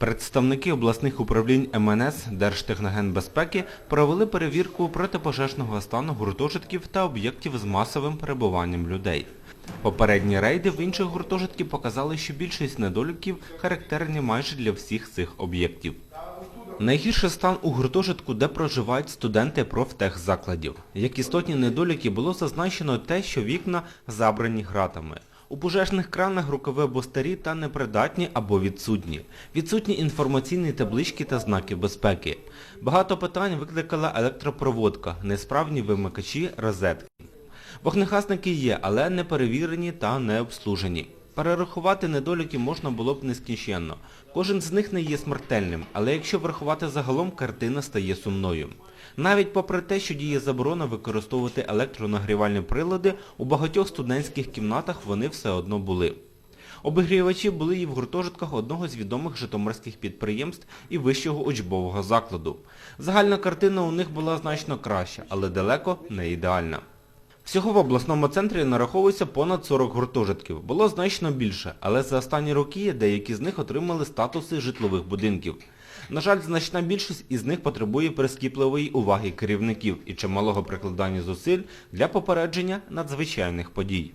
Представники обласних управлінь МНС Держтехногенбезпеки провели перевірку протипожежного стану гуртожитків та об'єктів з масовим перебуванням людей. Попередні рейди в інших гуртожитків показали, що більшість недоліків характерні майже для всіх цих об'єктів. Найгірший стан у гуртожитку, де проживають студенти профтехзакладів. Як істотні недоліки було зазначено те, що вікна забрані гратами. У пожежних кранах рукави або старі та непридатні або відсутні. Відсутні інформаційні таблички та знаки безпеки. Багато питань викликала електропроводка, несправні вимикачі, розетки. Вогнегасники є, але не перевірені та не обслужені. Перерахувати недоліки можна було б нескінченно. Кожен з них не є смертельним, але якщо врахувати загалом, картина стає сумною. Навіть попри те, що діє заборона використовувати електронагрівальні прилади, у багатьох студентських кімнатах вони все одно були. Обігрівачі були і в гуртожитках одного з відомих житомирських підприємств і вищого учбового закладу. Загальна картина у них була значно краща, але далеко не ідеальна. Всього в обласному центрі нараховується понад 40 гуртожитків. Було значно більше, але за останні роки деякі з них отримали статуси житлових будинків. На жаль, значна більшість із них потребує прискіпливої уваги керівників і чималого прикладання зусиль для попередження надзвичайних подій.